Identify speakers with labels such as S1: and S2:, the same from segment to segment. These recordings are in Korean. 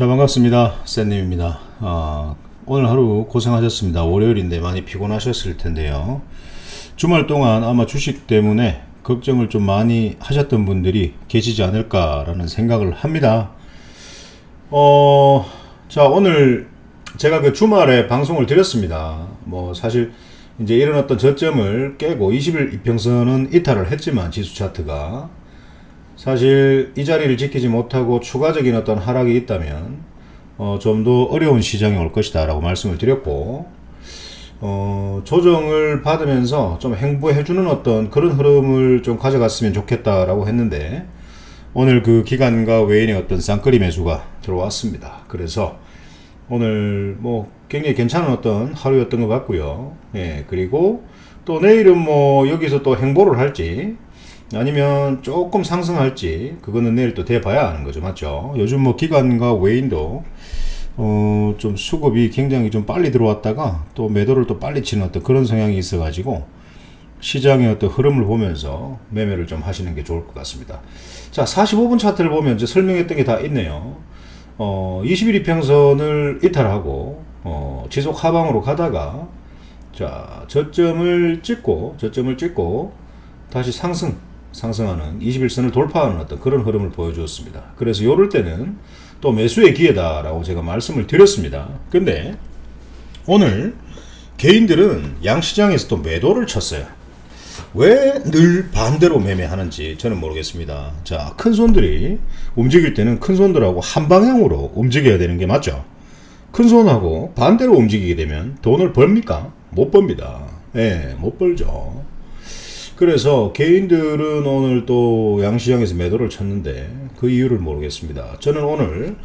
S1: 자 반갑습니다. 쌤님입니다. 아, 오늘 하루 고생하셨습니다. 월요일인데 많이 피곤하셨을 텐데요. 주말 동안 아마 주식 때문에 걱정을 좀 많이 하셨던 분들이 계시지 않을까라는 생각을 합니다. 어, 자 오늘 제가 그 주말에 방송을 드렸습니다. 뭐 사실 이제 어떤 저점을 깨고 20일 이평선은 이탈을 했지만 지수 차트가 사실 이 자리를 지키지 못하고 추가적인 어떤 하락이 있다면 어, 좀 더 어려운 시장이 올 것이다 라고 말씀을 드렸고 어, 조정을 받으면서 좀 행보해주는 어떤 그런 흐름을 좀 가져갔으면 좋겠다라고 했는데 오늘 그 기간과 외인의 어떤 쌍끌이 매수가 들어왔습니다. 그래서 오늘 뭐 굉장히 괜찮은 어떤 하루였던 것 같고요. 예, 그리고 또 내일은 뭐 여기서 또 행보를 할지 아니면 조금 상승할지 그거는 내일 또 돼봐야 하는 거죠. 맞죠? 요즘 뭐 기관과 외인도 어 좀 수급이 굉장히 좀 빨리 들어왔다가 또 매도를 또 빨리 치는 어떤 그런 성향이 있어 가지고 시장의 어떤 흐름을 보면서 매매를 좀 하시는 게 좋을 것 같습니다. 자 45분 차트를 보면 이제 설명했던 게 다 있네요. 어 21일 평선을 이탈하고 어 지속 하방으로 가다가 자 저점을 찍고 저점을 찍고 다시 상승 상승하는 21선을 돌파하는 어떤 그런 흐름을 보여주었습니다. 그래서 요럴 때는 또 매수의 기회다라고 제가 말씀을 드렸습니다. 근데 오늘 개인들은 양시장에서 또 매도를 쳤어요. 왜 늘 반대로 매매하는지 저는 모르겠습니다. 자, 큰 손들이 움직일 때는 큰 손들하고 한 방향으로 움직여야 되는 게 맞죠? 큰 손하고 반대로 움직이게 되면 돈을 벌입니까? 못 법니다. 예, 못 벌죠. 그래서 개인들은 오늘 또 양시장에서 매도를 쳤는데 그 이유를 모르겠습니다. 저는 오늘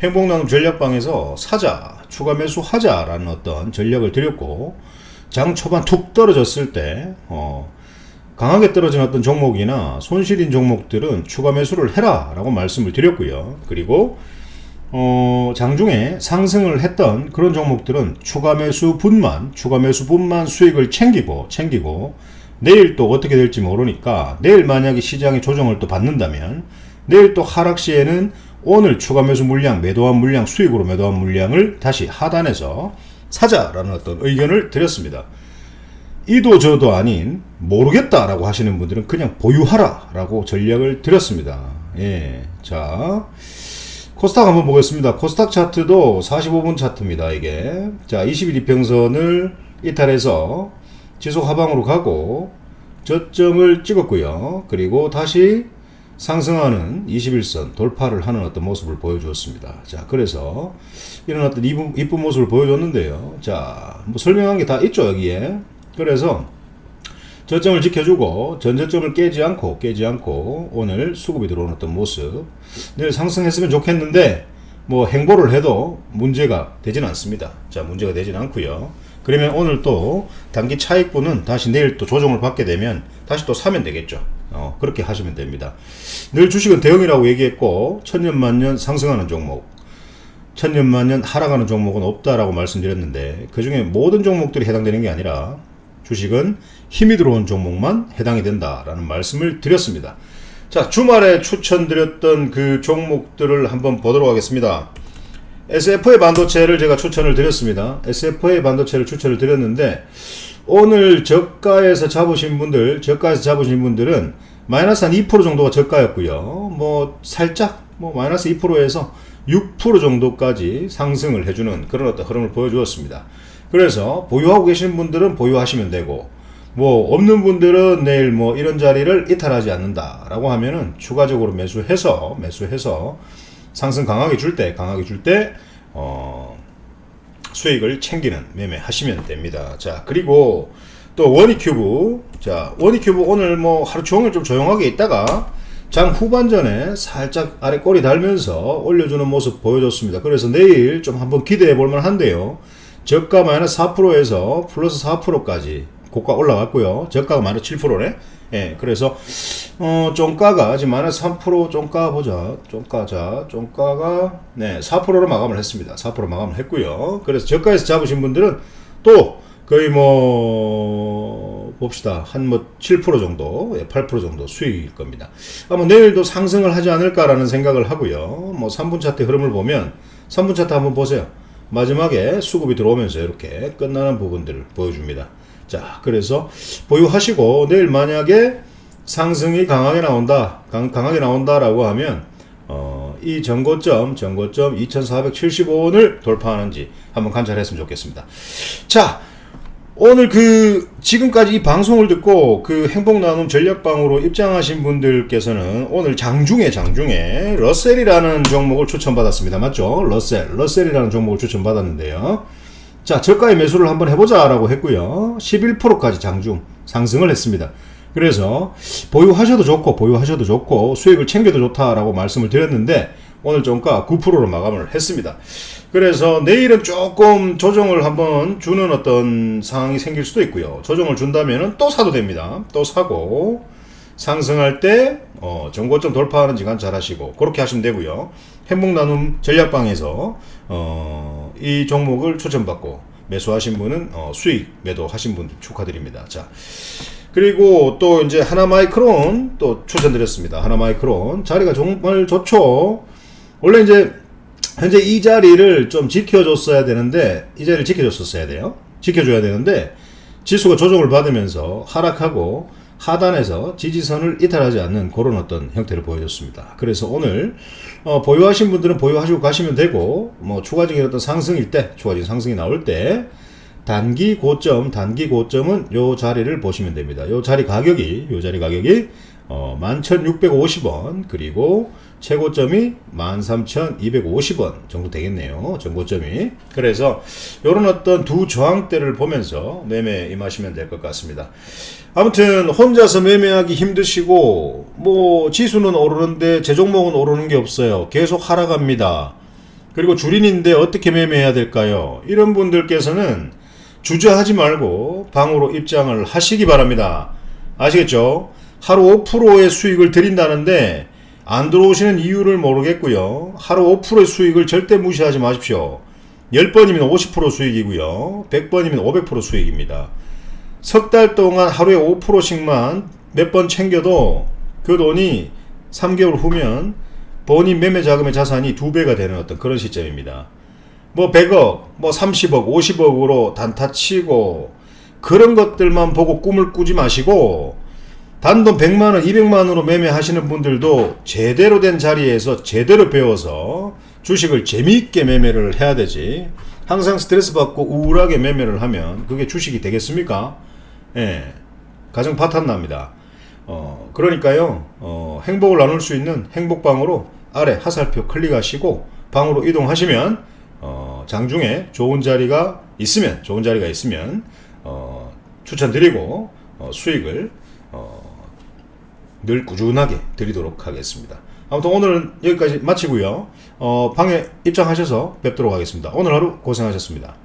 S1: 행복나눔 전략방에서 사자, 추가 매수 하자라는 어떤 전략을 드렸고 장 초반 툭 떨어졌을 때 어, 강하게 떨어진 어떤 종목이나 손실인 종목들은 추가 매수를 해라 라고 말씀을 드렸고요. 그리고 어, 장중에 상승을 했던 그런 종목들은 추가 매수 분만, 추가 매수 분만 수익을 챙기고 챙기고 내일 또 어떻게 될지 모르니까 내일 만약에 시장이 조정을 또 받는다면 내일 또 하락 시에는 오늘 추가 매수 물량, 매도한 물량, 수익으로 매도한 물량을 다시 하단해서 사자라는 어떤 의견을 드렸습니다. 이도 저도 아닌 모르겠다라고 하시는 분들은 그냥 보유하라라고 전략을 드렸습니다. 예. 자. 코스닥 한번 보겠습니다. 코스닥 차트도 45분 차트입니다. 이게. 자, 21 이평선을 이탈해서 지속 하방으로 가고 저점을 찍었고요. 그리고 다시 상승하는 21선 돌파를 하는 어떤 모습을 보여주었습니다. 자, 그래서 이런 어떤 이쁜, 이쁜 모습을 보여줬는데요. 자, 뭐 설명한 게 다 있죠, 여기에. 그래서 저점을 지켜주고 전저점을 깨지 않고 깨지 않고 오늘 수급이 들어오는 어떤 모습 내일 상승했으면 좋겠는데 뭐 행보를 해도 문제가 되지는 않습니다. 자, 문제가 되지는 않고요. 그러면 오늘 또 단기 차익분은 다시 내일 또 조정을 받게 되면 다시 또 사면 되겠죠. 어, 그렇게 하시면 됩니다. 늘 주식은 대형이라고 얘기했고 천년만년 상승하는 종목 천년만년 하락하는 종목은 없다라고 말씀드렸는데 그 중에 모든 종목들이 해당되는 게 아니라 주식은 힘이 들어온 종목만 해당이 된다라는 말씀을 드렸습니다. 자, 주말에 추천드렸던 그 종목들을 한번 보도록 하겠습니다. SFA 반도체를 제가 추천을 드렸습니다. SFA 반도체를 추천을 드렸는데 오늘 저가에서 잡으신 분들, 저가에서 잡으신 분들은 마이너스 한 2% 정도가 저가였고요. 뭐 살짝 뭐 마이너스 2%에서 6% 정도까지 상승을 해주는 그런 어떤 흐름을 보여주었습니다. 그래서 보유하고 계신 분들은 보유하시면 되고 뭐 없는 분들은 내일 뭐 이런 자리를 이탈하지 않는다라고 하면은 추가적으로 매수해서 매수해서 상승 강하게 줄 때, 강하게 줄 때, 어, 수익을 챙기는 매매 하시면 됩니다. 자, 그리고 또 원이큐브. 자, 원이큐브 오늘 뭐 하루 종일 좀 조용하게 있다가 장 후반전에 살짝 아래 꼬리 달면서 올려주는 모습 보여줬습니다. 그래서 내일 좀 한번 기대해 볼만 한데요. 저가 마이너스 4%에서 플러스 4%까지 고가 올라갔고요. 저가가 마이너스 7%네. 예, 그래서 어, 종가가 지금 마이너스 3% 종가 보자. 종가 자, 종가가 네, 4%로 마감을 했습니다. 4% 마감을 했고요. 그래서 저가에서 잡으신 분들은 또 거의 뭐 봅시다. 한 뭐 7% 정도, 8% 예, 정도 수익일 겁니다. 아마 내일도 상승을 하지 않을까라는 생각을 하고요. 뭐 3분 차트 흐름을 보면 3분 차트 한번 보세요. 마지막에 수급이 들어오면서 이렇게 끝나는 부분들을 보여줍니다. 자, 그래서 보유하시고 내일 만약에 상승이 강하게 나온다, 강, 강하게 나온다라고 하면 어, 이 전고점, 전고점 2,475원을 돌파하는지 한번 관찰했으면 좋겠습니다. 자, 오늘 그 지금까지 이 방송을 듣고 그 행복 나눔 전략방으로 입장하신 분들께서는 오늘 장중에 장중에 러셀이라는 종목을 추천받았습니다. 맞죠? 러셀, 러셀이라는 종목을 추천받았는데요. 자, 저가의 매수를 한번 해보자라고 했고요. 11%까지 장중 상승을 했습니다. 그래서 보유하셔도 좋고 보유하셔도 좋고 수익을 챙겨도 좋다라고 말씀을 드렸는데 오늘 종가 9%로 마감을 했습니다. 그래서 내일은 조금 조정을 한번 주는 어떤 상황이 생길 수도 있고요. 조정을 준다면은 또 사도 됩니다. 또 사고 상승할 때 어, 정고점 돌파하는지 관찰하시고 그렇게 하시면 되고요. 행복 나눔 전략방에서 어, 이 종목을 추천받고 매수하신 분은 어, 수익 매도하신 분들 축하드립니다. 자. 그리고 또 이제 하나 마이크론 또 추천드렸습니다. 하나 마이크론 자리가 정말 좋죠. 원래 이제 현재 이 자리를 좀 지켜줬어야 되는데 이 자리를 지켜줬었어야 돼요. 지켜줘야 되는데 지수가 조정을 받으면서 하락하고 하단에서 지지선을 이탈하지 않는 그런 어떤 형태를 보여줬습니다. 그래서 오늘 어, 보유하신 분들은 보유하시고 가시면 되고 뭐 추가적인 어떤 상승일 때 추가적인 상승이 나올 때 단기 고점, 단기 고점은 요 자리를 보시면 됩니다. 요 자리 가격이, 요 자리 가격이 어, 11,650원, 그리고 최고점이 13,250원 정도 되겠네요. 전고점이. 그래서 요런 어떤 두 저항대를 보면서 매매 임하시면 될 것 같습니다. 아무튼 혼자서 매매하기 힘드시고 뭐 지수는 오르는데 제 종목은 오르는 게 없어요. 계속 하락합니다. 그리고 주린인데 어떻게 매매해야 될까요? 이런 분들께서는 주저하지 말고 방으로 입장을 하시기 바랍니다. 아시겠죠? 하루 5%의 수익을 드린다는데 안 들어오시는 이유를 모르겠고요. 하루 5%의 수익을 절대 무시하지 마십시오. 10번이면 50% 수익이고요. 100번이면 500% 수익입니다. 석 달 동안 하루에 5%씩만 몇 번 챙겨도 그 돈이 3개월 후면 본인 매매 자금의 자산이 두 배가 되는 어떤 그런 시점입니다. 뭐 100억, 뭐 30억, 50억으로 단타 치고 그런 것들만 보고 꿈을 꾸지 마시고 단돈 100만원, 200만원으로 매매하시는 분들도 제대로 된 자리에서 제대로 배워서 주식을 재미있게 매매를 해야 되지. 항상 스트레스 받고 우울하게 매매를 하면 그게 주식이 되겠습니까? 예. 가정 파탄 납니다. 어, 그러니까요, 어, 행복을 나눌 수 있는 행복방으로 아래 하살표 클릭하시고 방으로 이동하시면 어, 장중에 좋은 자리가 있으면, 좋은 자리가 있으면, 어, 추천드리고, 어, 수익을, 어, 늘 꾸준하게 드리도록 하겠습니다. 아무튼 오늘은 여기까지 마치고요. 어, 방에 입장하셔서 뵙도록 하겠습니다. 오늘 하루 고생하셨습니다.